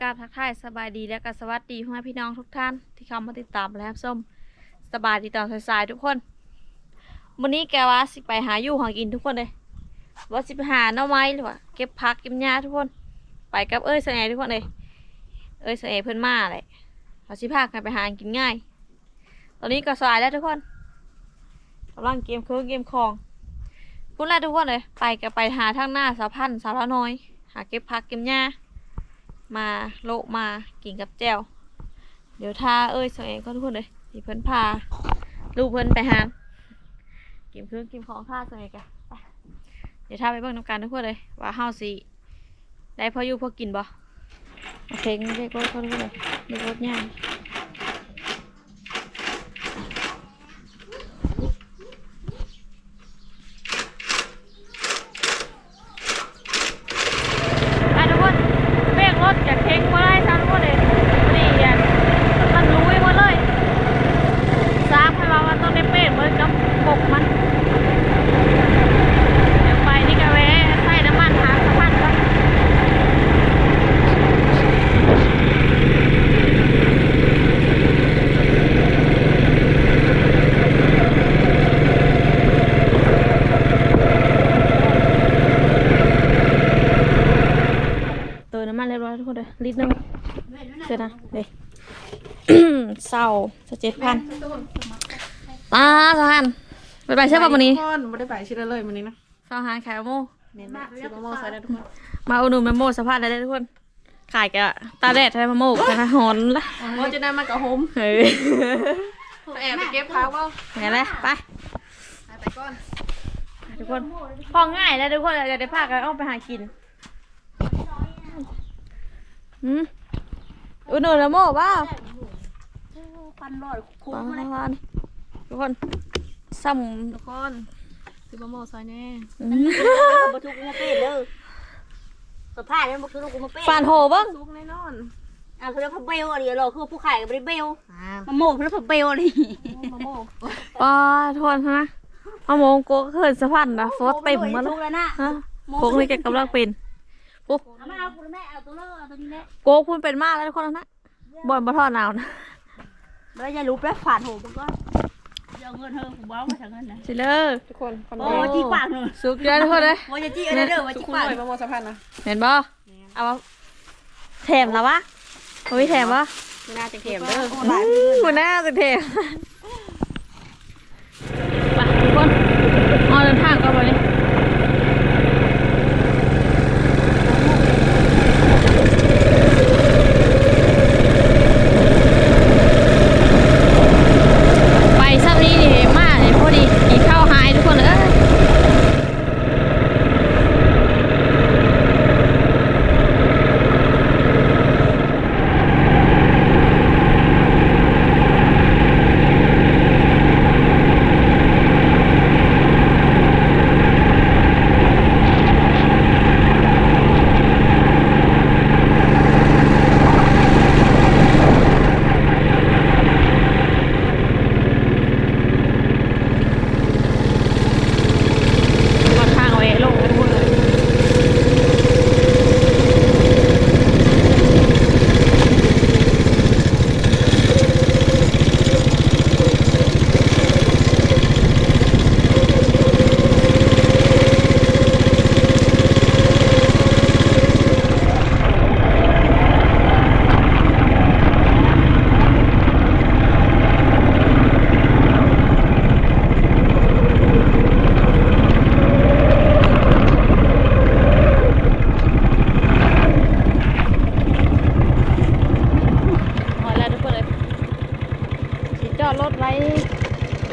กราบทักทายสบายดีและก็สวัสดีพ่อแม่พี่น้องทุกท่านที่เข้ามาติดตามและรับชมสบายดีตอนสายๆทุกคนวันนี้แกว่าสิไปหาอยู่หากินทุกคนเลยว่าสิไปหาหน่อไม้หรือว่าเก็บผักเก็บหญ้าทุกคน ไปกับเอ้ยเสน่ห์ทุกคนเลยเอ้ยเสน่ห์เพื่อนมาเลยเราสิพากันไปหากินง่าย ตอนนี้ก็สายแล้วทุกคนกำลังเกมเคืองเกมคองพูดแล้วทุกคนเลยไปกันไปหาทางหน้าสาวพันสาวละน้อย หาเก็บผักเก็บหญ้า มาโลมากินกับแจวเดี๋ยวท่าเอ้ยสองเองก็ทุกคนเลยที่เพิ่นพาลูกเพิ่นไปหากินเครื่องกินของท่าสองเองกันเดี๋ยวท่าไปเบิ่งน้ำกันทุกคนเลยว่าเฮาสิได้พออยู่พอกินบ่โอเคงั้นเรียกรถทุกคนเลยเรียกรถย่างไปทุกคนเบรกรถอย่าเค้งมาได้ทั้งทุกคนเลยนี่อย่ามันรู้ไว้หมดเลยทราบให้ว่ามันต้องได้เปรตเหมือนกับปกมัน เดี๋ยวไปนี่ก็แวะใส่น้ำมันหาสะพานก่อนเติมน้ำมันเรียบร้อยทุกคนเลยลิตรหนึงเดี๋ยวนะเดี๋ยว เศร้าจะเจ็ดพันป้าสะพานไปไปใช่ป่ะวันนี้ทุกคนไม่ได้ไปชิ้นละเลยวันนี้นะสาวหานขายมะม่วงเน้นนะซื้อมะม่วงใส่ได้ทุกคน มาอุดหนุนมะม่วงสภาพได้เลยทุกคน ขายกะตาแดดใช้มะม่วงนะคะหอนละโมจะได้มากับโฮมเฮ้ยแอบไปเก็บพักว่าไงเลยไปไปก่อนไปทุกคนพอง่ายแล้วทุกคนเราจะได้พากันออกไปหากินอืมอุดหนุนมะม่วงบ้า พันร้อยคุ้ปมเลยานทุกคนซ้ทุกคนซื้อมะม่วงใส่แน่ำอืมบ่ทุกกูมาเป็นเด้อสภาพนั้นบ่ทุกกูมาเป็นฟานโหบ้างซุกแน่นอนอะคือพะเบลอะไรเหรอคือผู้ขายก็บ่ได้เบลอ่ามะโม่คือพะเบลนี่มะม่วงป้าทุกคนนะมะม่วงโกก็เขินสะพันนะโฟตเต็มมาแล้แล้ววแล้วนะฮะโค้งเลยแกกำลังเป็นเอามาเอากูแม่เอาตัวเลิกเอาตัวนี้แหละโกกพูนเป็นมากแล้วทุกคนนะบอลบอทอดหนาวนะ แล้วอย่ารู้แป๊บฝาดโหมันก็เอาเงินเธอกูบ้ามาทางเงินนะสิเลอร์ทุกคนพันโอ้ร้อยจี้ปากหนูสุกเยอะทุกคนเลยโอ้ยจี้เอาเด้อว่าทุกจี้คนปากเลยมะม่วงสะพานนะเห็นบ่เอามาแถมแล้ววะโอ้ยแถมวะไม่น่าจะเข็มเด้อหัวหน้าสุดแถมไปทุกคนเอาเดินทางกันไปเลยไปสักนี้นี่มากเลยพอดีกินข้าวหายทุกคนเลย ค่อนข้างเอาไว้ลงกันทุกคนเลยหมดแล้วทุกคนเลยสิจอดรถไว้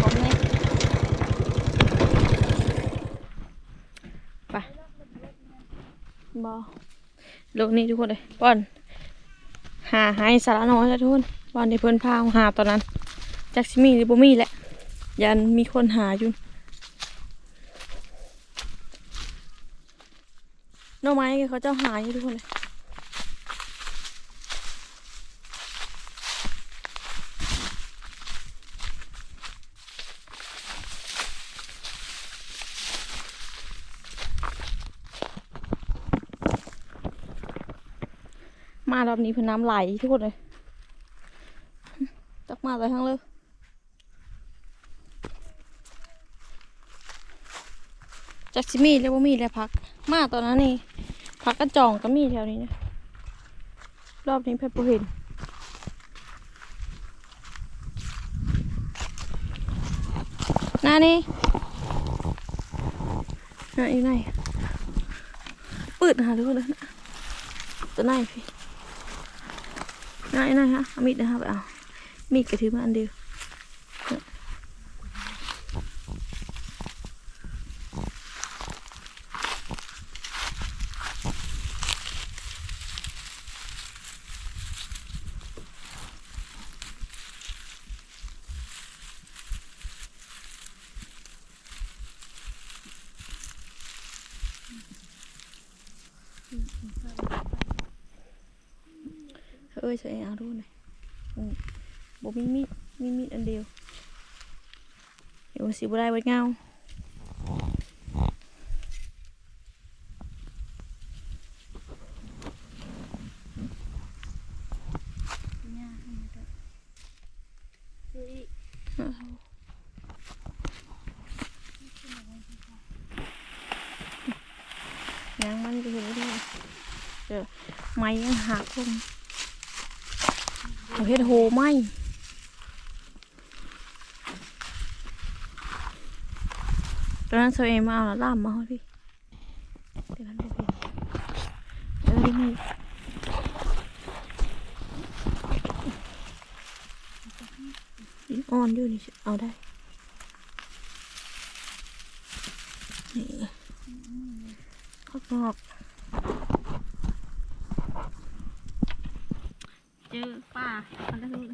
ผมนี่ไป บอลูกนี่ทุกคนเลยบอน หาให้สาระน้อยแล้วทุกคนบอนในเพิ่นพาหาตอนนั้นจักซิมี่หรือบ่มี่แหละ ยันมีคนหาอยู่น่อไม้เขาเจ้าหาอยู่ทุกคนเลย อบนี้พิ่นน้ำไหลทุกคนเลยตักมาเลยทั้งเลยจักสิมีแล้วบ่มีแล้วพัก มาตอนนั้นนี่พักกระจองก็มีแถวนี้นะรอบนี้เพิ่นบ่เห็นน้านี่น้าอยู่ไหนปืดหาทุกคนเลยนะตัวไหนพี่ น้าอยู่ไหนะคะมีดนะคะไปเอามีดกระถือมาอันเดียว เอ้ยใส่เอาดูหน่อยอืมบ่มีมีดมีมีดอันเดียว เดี๋ยวสิบ่ได้ไว้เงายังมันก็เห็นได้เดี๋ยวไม้ยังหักลง เอาเฮ็ดโหไหมตอนนั้นเธอเอมาเอาล้วล่ามมาเขาดิเดี๋ยวมันบ่เป็นเออนี่ดินอ่อนอยู่นี่เอาได้นี่ข้าวงอก เจอป้ามันก็คือ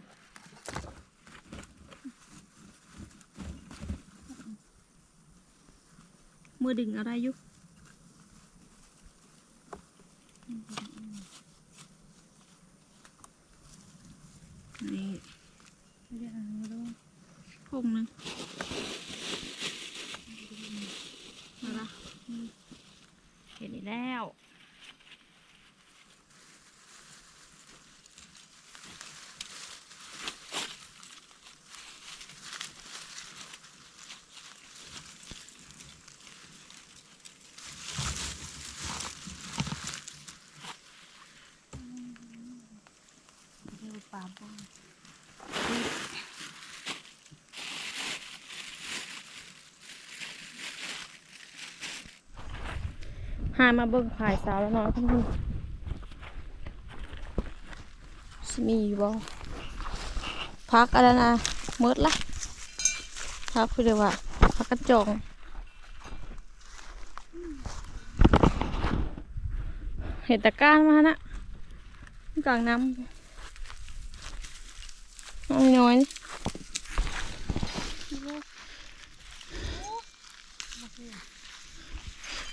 มือดึงอะไรยุ่นี่พงหนึงมาละเห็นอีกแล้ว เดี๋ยวปลาบ้าง หามาเบิ่งขายสาวแล้วเนาะทุกคนสิมีอยู่บ่พักอะไรนะหมืดละพักคือเดียวว่าพักกระจองเห็ดตะกร้ารมานะกลางน้ำน้องน้อย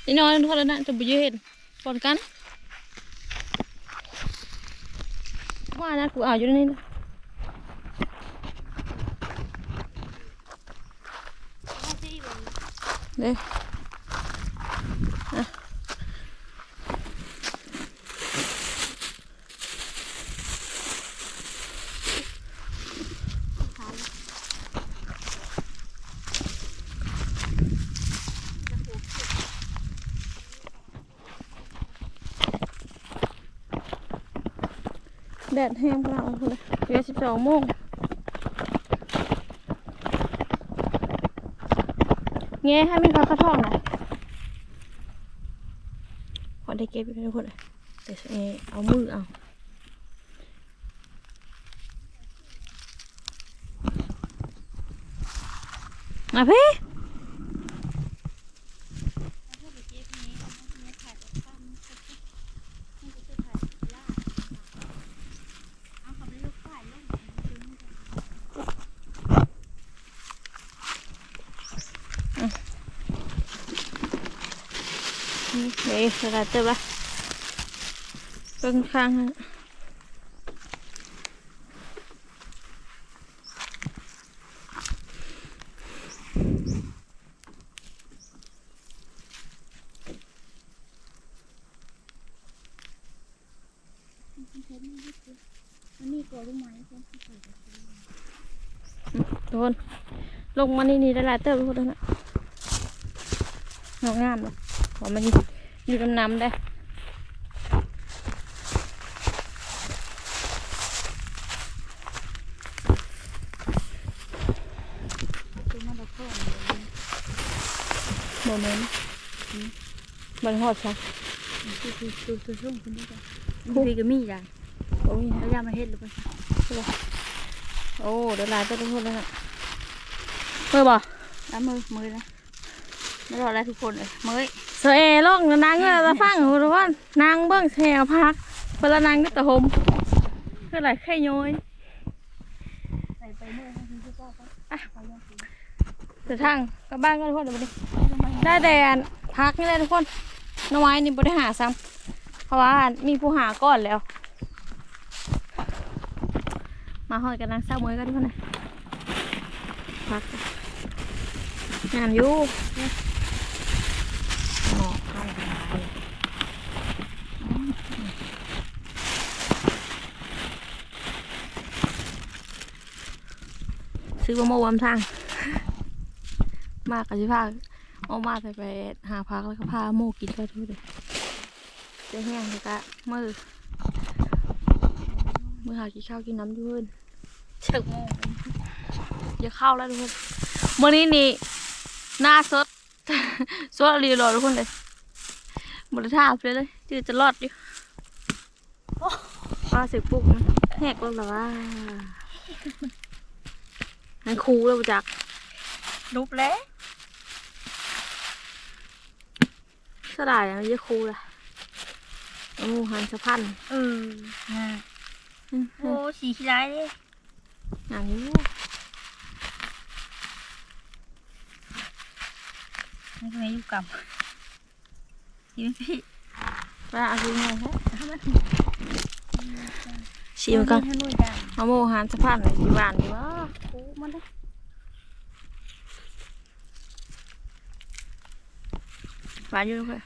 นี่นี่น้อยทุกคนแล้วนะจะไปยืนก่อนกันว่านะกูเอาอยู่ในนี่นะเด้ แดดแห้งเปล่าเลยเดี๋ยวสิบสองโมงเงี้ยให้มีพักกระท่องหน่อยพอได้เก็บไปทุกคนเลยแต่เอเอามือเอามาพี่ เดี๋ยวสลัดเจอปะเบิ่งข้างอันนี้ก็ลูกไม้ทุกคนลงมานี่นี่ได้หลายเติบทุกคนนะงอกงามเลยขอมัน อยู่น้ำน้ำได้คือมันละพ่อโมเมนต์มันหอดใช่คือคือคือคือช่วงคนนี้กันมีก็มีอย่างโอ้ยแล้วยามาเฮ็ดหรือเปล่าโอ้เดี๋ยวหลายเติบทุกคนแล้วนะเพื่อบ่แล้วมือมือนะไม่รออะไรทุกคนเลยมือ เสเอล่องนางเงือละฟังหรือว่านางเบิ้งแถวพักเพละนางนี่ตะหมเพื่ออะไรแค่ย้อยใส่ไปมือให้คุณพ่อก็เดี๋ยวทางกลับบ้านก็ทุกคนเดี๋ยวมาดิได้แดนพักนี่เลยทุกคนน้องไม้นี่บ่ได้หาซ้ำเพราะว่ามีผู้หาก่อนแล้ว มาหอดกันนางเศร้าเมยกันทุกคนนะพักงามอยู่หมอกเข้าไป ซื้อมาโมวันทาง มากกับชิพาเอามาแต่ไปหาพักแล้วก็พาโมกินก็ทุกเลยเจ๊แห้งเลยกะมือมือหากินข้าวกินน้ำด้วยเชิงโมอย่าเข้าแล้วทุกคนมื่อนี้นี่หน้าสดสดรีรอทุกคนเลยหมดท่าไปเลยจืดจะรอดอยู่ป้าเสียปุ๊กนะแหกลงแต่ว่า นั่นครูแล้วจักลุบแล้วสลายมันจะครูล่ะโอ้หันสะพันเออฮะโอ้สีขี้ร้ายเลยอย่างนี้นี่ก็ไม่อยู่กับยี่พี่ว่าเอาคือไงฮะ ชิมก่อนท่านนู่นจ้ะเอาโมหันสะพันเลยสิหวานดีวะโอ้มันได้หวานอยู่เลย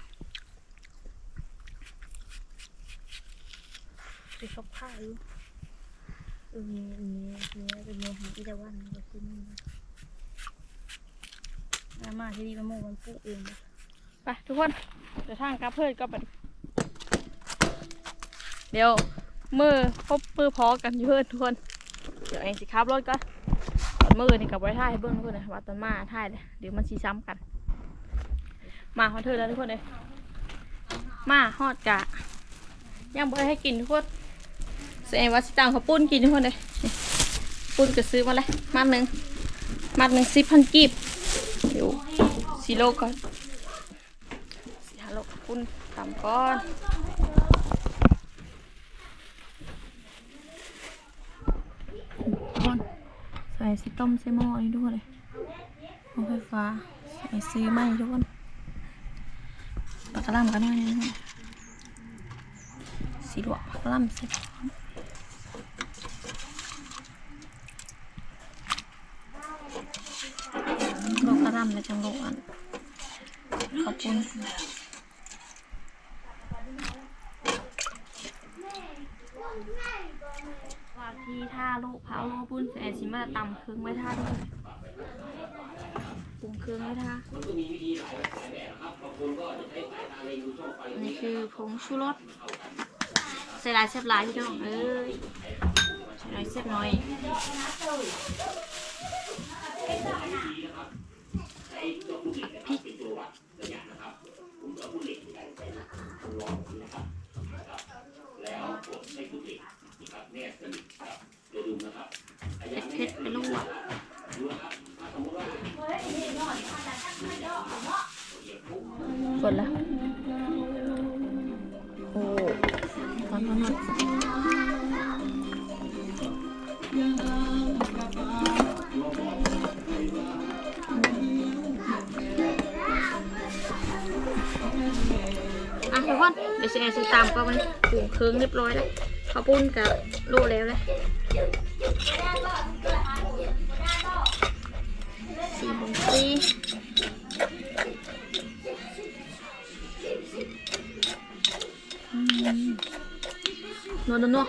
ไปชอบผ้าอยู่เออเนี่ยเนี่ยเนี่ยเป็นโมหะที่จะวันก็คือนี่อามาที่นี่มะม่วงมันปลูกเองไปทุกคนเดี๋ยวทางกลับเพื่อนก็ไปเดี๋ยว มือพบมือพอกันอยู่เพื่อนทุกคน เดี๋ยวเองสิขับรถก่อนตอนมือนี่กับไว้ท่ายเบิ้งทุกคนเลยว่าตอมาท่ายเลยเดี๋ยวมันสีซ้ำกัน มาฮอดเธอแล้วทุกคนเลยมาฮอดกะยังบ่ได้ให้กินทุกคนแสดงว่าสิตังเขาปุ้นกินทุกคนเลยปุ้นก็ซื้อมาเลยมัดหนึ่งมัดหนึ่งสิบพันกีบเดี๋ยวสีโลก่อนสีฮัลโลปุ้นตำก้อนทุกคน ใส่สีต้มใส่หม้อนี่ทุกคนเลยหม้อไฟฟ้าใส่ซื้อไหมทุกคนปลากระลำกันหน่อยนึงสีดวกปลากระลำใส่โลกกระลำเลยจังโลกอันขอบคุณ ว่า ที่ท่าลูกพาวโลปุ้นแสนสิมาต่ำเครื่องไม่ท่าด้วยปรุงเครื่องไม่ท่าอันนี้คือผงชูรสใส่ลายเสียบหลายพี่น้องเอ้ยใส่ลายเสียบน้อยพริก เผ็ดๆไปลวกกดละโอ้ทอนทอนทอนอะทุกคนเดี๋ยวเชร์ซื้อตามก็มันปรุงเครื่องเรียบร้อยแล้วข้าวปุ้นกับโลแล้วเลย สี่โมงสี่อืมนัวนัว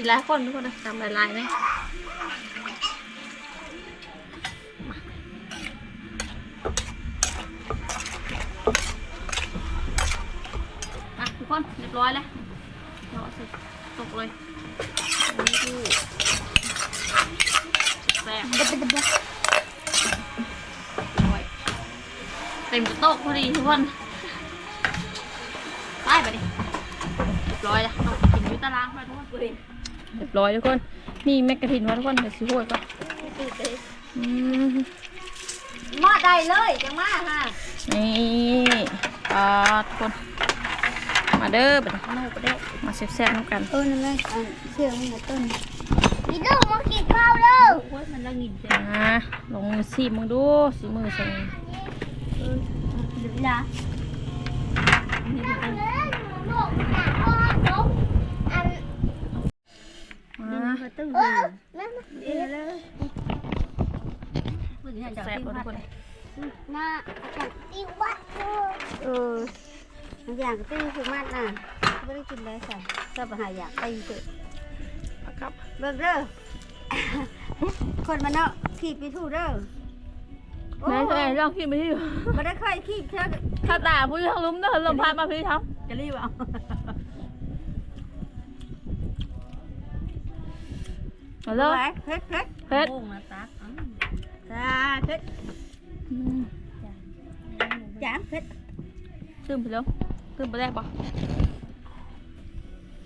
อนเอาลงกับอันนี้มีหลายคนทุกคนนะทำหลายๆเลยอะทุกคนเรียบร้อยแล้วเราสิตกเลยนี่ดูแซ่บเต็มโต๊ะพอดีทุกคนไปไปดิเรียบร้อยแล้วต้องกินอยุตารางไปทุกคน เรียบร้อยทุกคน นี่แมกกาทินวะทุกคนเดี๋ยวสิโหยก่อนอืมมาได้เลยจังมาค่ะนี่ปลาทุกคน มาเด้อไปเด้อไปเด้อมาแซ่บๆน้ำกันเออนั่นเลยอันเชื่อมันต้นนี่ดูมากินข้าวเด้อโอ้ยมันละงินเจ้อ่าลงมือซีมึงดูสีมือใส่เดี๋ยวนะนี่เป็นลูกหนักพ่อจบอัน มามาตึ้งเอเลอยนั่นเลยเพิ่งอยากจะแซ่บทุกคนหน้าจัดติ้ววัดเอออย่างติ้วคือมัดน่ะไม่ได้กินได้ใส่ชอบหาอยากไปเถอะครับเบิ่งเด้อคนมันเนาะขี่ไปถูเด้อแม่ใช่ลองคิดไปที่ไม่ได้เคยขี่เธอถ้าตาผู้ทางลุ้มเด้อลมพัดมาพี่ครับจะรีบเอา มาเลยไปเฮ็ดเฮ็ดเผ็ดโป่งนะตักอ้าวจ้าเฮ็ดอืมจางเฮ็ดซึมไปแล้วซึมไปแรกปะ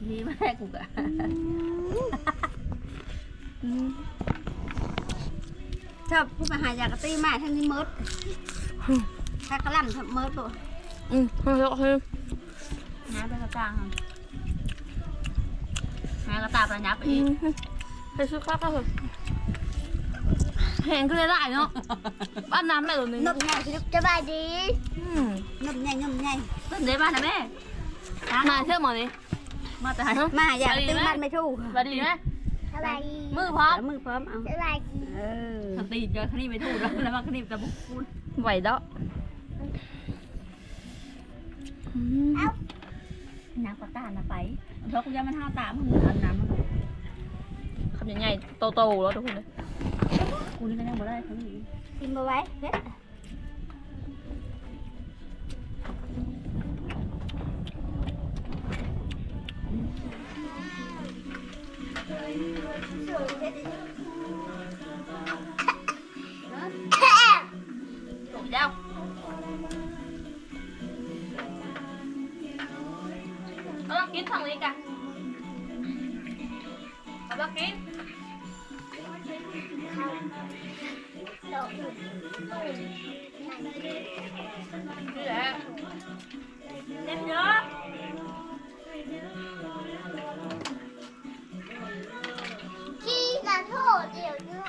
นี่แม่กูกะอืมชอบผู้มาหาอยากกระตีมาทั้งนี้มดถ้ากระหล่ำทำมดตัวอืมมาแล้วคือน้าไปกระจางค่ะน้ากระตาประยับไปอือีกม ไปซื้อข้าวก็เถอะแห้งก็เลยได้เนาะบ้านน้ำแม่ตัวนึงนมใหญ่คือจะบายดีอืมนมใหญ่นมใหญ่ต้นเดบ้านนะแม่มาเชื่อหมอนี่มาแต่ไหนมาอยากกระตีมันไม่ถูกสวัสดีไหมสบายดีมือพร้อมมือพร้อมเอาสบายดีเออสตีนก็ขนีไปถูกแล้วแล้วมาขนีแต่บุกพูดไหวแล้วอืมน้ำกระตานะไปเพราะกูยังมันห้าวตามึงอันน้ำมันคำ ใหญ่ๆโตๆแล้วทุกคนเลยกูนี่ก็ยังบ่ได้ทั้งนี้กินมาไว้เฮ็ดถู นี่แหละเด็ดเยอะขี้กระโถเดี๋ยวเยอะ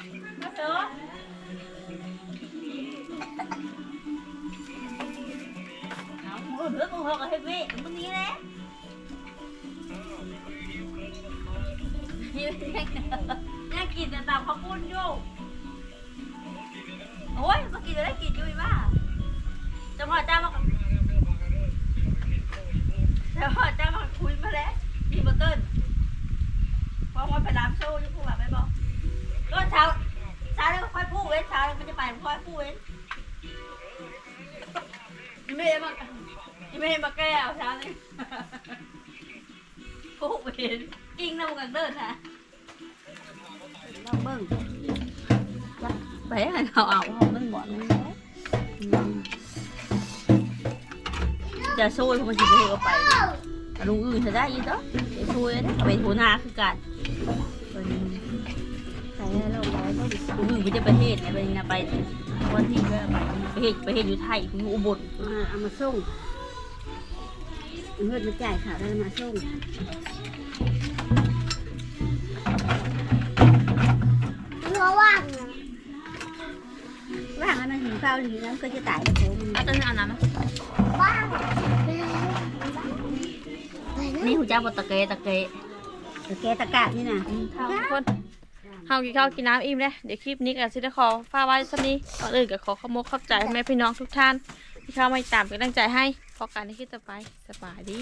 มาเถอะเมื่อกกับเฮฟวี่มึงนี้แหละน่ากินแต่ตามข้าวปุ้นอยู่โอ้ยกินจะได้กินอยู่บ้าจังหวะจ้ามาจังหวะจ้ามาคุยมาแล้วมีบัตเติ้ลพราะว่าไปรับโชว์ยู่คู่แบบไม่บอกก็เช้าเช้าแล้วค่อยพูดเว้นเช้าแล้วมันจะไปค่อยพูดเว้นยังไม่ได้มายังไม่ได้มาแก้วเช้านี้พูดเว้นกิ้งน้ำกันเดินนะลองเบิ่ง ไปให้เขาเอามึงบอกมึงจะช่วยมันจะไปเอาไปลุงอื่นจะได้ยินต่อจะช่วยเอาไปทูนาคือกันใส่ให้เราไว้ต้องดิลุงอื่นมันจะไปเฮ็ดไปนะไปวันที่ก็ไปเฮ็ดไปเฮ็ดอยู่ไทยคุณอุบลมาเอามาส่งเงินมาจ่ายค่ะแล้วมาส่งว่างว่างอันนั้นหินเฝ้าหรือนั้นก็จะตายแล้วผมเอาต้นเอาน้ำมาว่างนี่หูจ้าบตะเกะตะเกะตะแกตะกะนี่นะทุกคนเฮากินข้าวกินน้ำอิ่มเลยเดี๋ยวคลิปนี้ก็สิด้ขอฟ้ากไว้สักนี้ก่อนอื่นก็ขอขโมกขอบใจแม่พี่น้องทุกท่านที่เข้ามาติดตามเป็นกำลังใจให้พอกันในคลิปต่อไปสบายดี